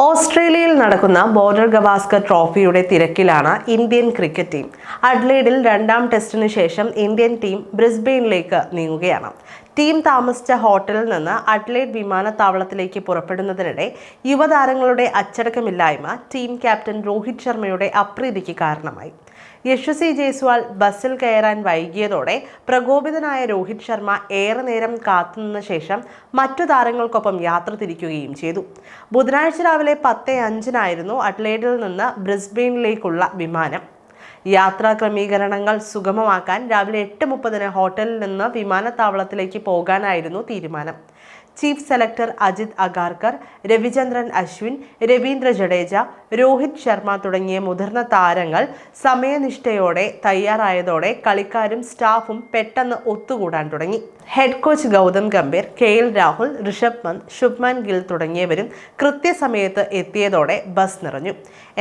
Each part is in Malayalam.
ഓസ്ട്രേലിയയിൽ നടക്കുന്ന ബോർഡർ ഗവാസ്കർ ട്രോഫിയുടെ തിരക്കിലാണ് ഇന്ത്യൻ ക്രിക്കറ്റ് ടീം. അഡ്ലേഡിൽ രണ്ടാം ടെസ്റ്റിനു ശേഷം ഇന്ത്യൻ ടീം ബ്രിസ്ബെയിനിലേക്ക് നീങ്ങുകയാണ്. ടീം താമസിച്ച ഹോട്ടലിൽ നിന്ന് അഡ്ലേഡ് വിമാനത്താവളത്തിലേക്ക് പുറപ്പെടുന്നതിനിടെ യുവതാരങ്ങളുടെ അച്ചടക്കമില്ലായ്മ ടീം ക്യാപ്റ്റൻ രോഹിത് ശർമ്മയുടെ അപ്രീതിക്ക് കാരണമായി. യശസ്വി ജയ്സ്വാൾ ബസ്സിൽ കയറാൻ വൈകിയതോടെ പ്രകോപിതനായ രോഹിത് ശർമ്മ ഏറെ നേരം കാത്തുനിന്ന ശേഷം മറ്റു താരങ്ങൾക്കൊപ്പം യാത്ര തിരിക്കുകയും ചെയ്തു. ബുധനാഴ്ച രാവിലെ പത്ത് അഞ്ചിനായിരുന്നു അഡ്ലേഡിൽ നിന്ന് ബ്രിസ്ബെയിനിലേക്കുള്ള വിമാനം. യാത്രാ ക്രമീകരണങ്ങൾ സുഗമമാക്കാൻ രാവിലെ എട്ട് മുപ്പതിന് ഹോട്ടലിൽ നിന്ന് വിമാനത്താവളത്തിലേക്ക് പോകാനായിരുന്നു തീരുമാനം. ചീഫ് സെലക്ടർ അജിത് അഗാർക്കർ രവിചന്ദ്രൻ അശ്വിൻ രവീന്ദ്ര ജഡേജ രോഹിത് ശർമ്മ തുടങ്ങിയ മുതിർന്ന താരങ്ങൾ സമയനിഷ്ഠയോടെ തയ്യാറായതോടെ കളിക്കാരും സ്റ്റാഫും പെട്ടെന്ന് ഒത്തുകൂടാൻ തുടങ്ങി. Head coach Gautam Gambhir K L Rahul Rishabh Pant Shubman Gill തുടങ്ങിയവരും കൃത്യസമയത്ത് എത്തിയതോടെ ബസ് നിറഞ്ഞു.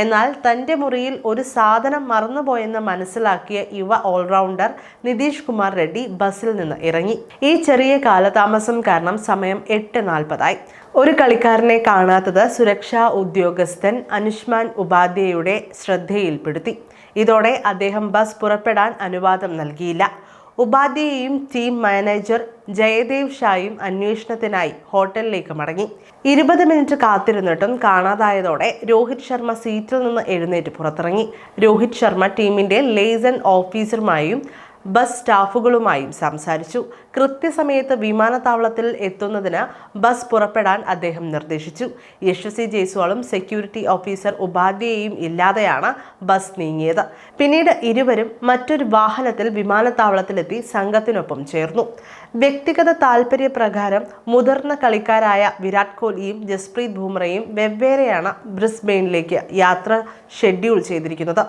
എന്നാൽ തന്റെ മുറിയിൽ ഒരു സാധനം മറന്നുപോയെന്ന് മനസ്സിലാക്കിയ യുവ ഓൾറൗണ്ടർ നിതീഷ് കുമാർ റെഡ്ഡി ബസ്സിൽ നിന്ന് ഇറങ്ങി. ഈ ചെറിയ കാലതാമസം കാരണം സമയം എട്ട് നാൽപ്പതായി. ഒരു കളിക്കാരനെ കാണാത്തത് സുരക്ഷാ ഉദ്യോഗസ്ഥൻ അനുഷ്മാൻ ഉപാധ്യയുടെ ശ്രദ്ധയിൽപ്പെടുത്തി. ഇതോടെ അദ്ദേഹം ബസ് പുറപ്പെടാൻ അനുവാദം നൽകിയില്ല. ഉപാധ്യയെയും ടീം മാനേജർ ജയദേവ് ഷായും അന്വേഷണത്തിനായി ഹോട്ടലിലേക്ക് മടങ്ങി. ഇരുപത് മിനിറ്റ് കാത്തിരുന്നിട്ടും കാണാതായതോടെ രോഹിത് ശർമ്മ സീറ്റിൽ നിന്ന് എഴുന്നേറ്റ് പുറത്തിറങ്ങി. രോഹിത് ശർമ്മ ടീമിന്റെ ലേസൺ ഓഫീസറുമായും ബസ് സ്റ്റാഫുകളുമായും സംസാരിച്ചു. കൃത്യസമയത്ത് വിമാനത്താവളത്തിൽ എത്തുന്നതിന് ബസ് പുറപ്പെടാൻ അദ്ദേഹം നിർദ്ദേശിച്ചു. യശസ്വി ജയ്സ്വാളും സെക്യൂരിറ്റി ഓഫീസർ ഉപാധ്യയെയും ഇല്ലാതെയാണ് ബസ് നീങ്ങിയത്. പിന്നീട് ഇരുവരും മറ്റൊരു വാഹനത്തിൽ വിമാനത്താവളത്തിലെത്തി സംഘത്തിനൊപ്പം ചേർന്നു. വ്യക്തിഗത താൽപര്യപ്രകാരം മുതിർന്ന കളിക്കാരായ വിരാട് കോഹ്ലിയും ജസ്പ്രീത് ബുംറയും വെവ്വേറെയാണ് ബ്രിസ്ബെയിനിലേക്ക് യാത്ര ഷെഡ്യൂൾ ചെയ്തിരിക്കുന്നത്.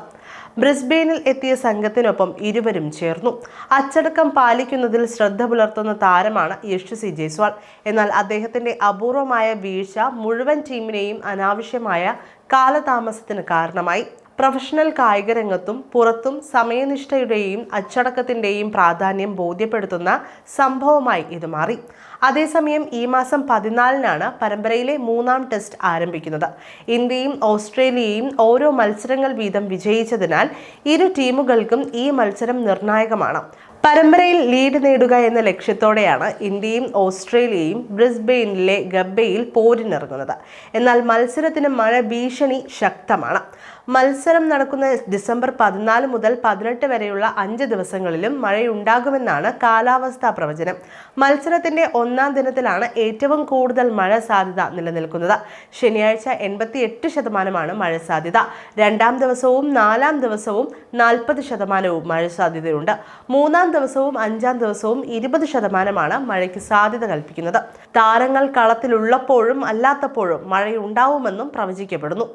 ബ്രിസ്ബെയിനിൽ എത്തിയ സംഘത്തിനൊപ്പം ഇരുവരും ചേർന്നു. അച്ചടക്കം പാലിക്കുന്നതിൽ ശ്രദ്ധ പുലർത്തുന്ന താരമാണ് യശസ്വി ജയ്സ്വാൾ. എന്നാൽ അദ്ദേഹത്തിന്റെ അപൂർവമായ വീഴ്ച മുഴുവൻ ടീമിനെയും അനാവശ്യമായ കാലതാമസത്തിന് കാരണമായി. പ്രൊഫഷണൽ കായിക രംഗത്തും പുറത്തും സമയനിഷ്ഠയുടെയും അച്ചടക്കത്തിന്റെയും പ്രാധാന്യം ബോധ്യപ്പെടുത്തുന്ന സംഭവമായി ഇത് മാറി. അതേസമയം ഈ മാസം പതിനാലിനാണ് പരമ്പരയിലെ മൂന്നാം ടെസ്റ്റ് ആരംഭിക്കുന്നത്. ഇന്ത്യയും ഓസ്ട്രേലിയയും ഓരോ മത്സരങ്ങൾ വീതം വിജയിച്ചതിനാൽ ഇരു ടീമുകൾക്കും ഈ മത്സരം നിർണായകമാണ്. പരമ്പരയിൽ ലീഡ് നേടുക എന്ന ലക്ഷ്യത്തോടെയാണ് ഇന്ത്യയും ഓസ്ട്രേലിയയും ബ്രിസ്ബെയിനിലെ ഗബ്ബയിൽ പോരിനിറങ്ങുന്നത്. എന്നാൽ മത്സരത്തിന് മഴ ഭീഷണി ശക്തമാണ്. മത്സരം നടക്കുന്ന ഡിസംബർ പതിനാല് മുതൽ പതിനെട്ട് വരെയുള്ള അഞ്ച് ദിവസങ്ങളിലും മഴയുണ്ടാകുമെന്നാണ് കാലാവസ്ഥാ പ്രവചനം. മത്സരത്തിന്റെ ഒന്നാം ദിനത്തിലാണ് ഏറ്റവും കൂടുതൽ മഴ സാധ്യത നിലനിൽക്കുന്നത്. ശനിയാഴ്ച എൺപത്തി എട്ട് ശതമാനമാണ് മഴ സാധ്യത. രണ്ടാം ദിവസവും നാലാം ദിവസവും നാൽപ്പത് ശതമാനവും മഴ സാധ്യതയുണ്ട്. മൂന്നാം ദിവസവും അഞ്ചാം ദിവസവും ഇരുപത് ശതമാനമാണ് മഴയ്ക്ക് സാധ്യത കൽപ്പിക്കുന്നത്. താരങ്ങൾ കളത്തിലുള്ളപ്പോഴും അല്ലാത്തപ്പോഴും മഴയുണ്ടാവുമെന്നും പ്രവചിക്കപ്പെടുന്നു.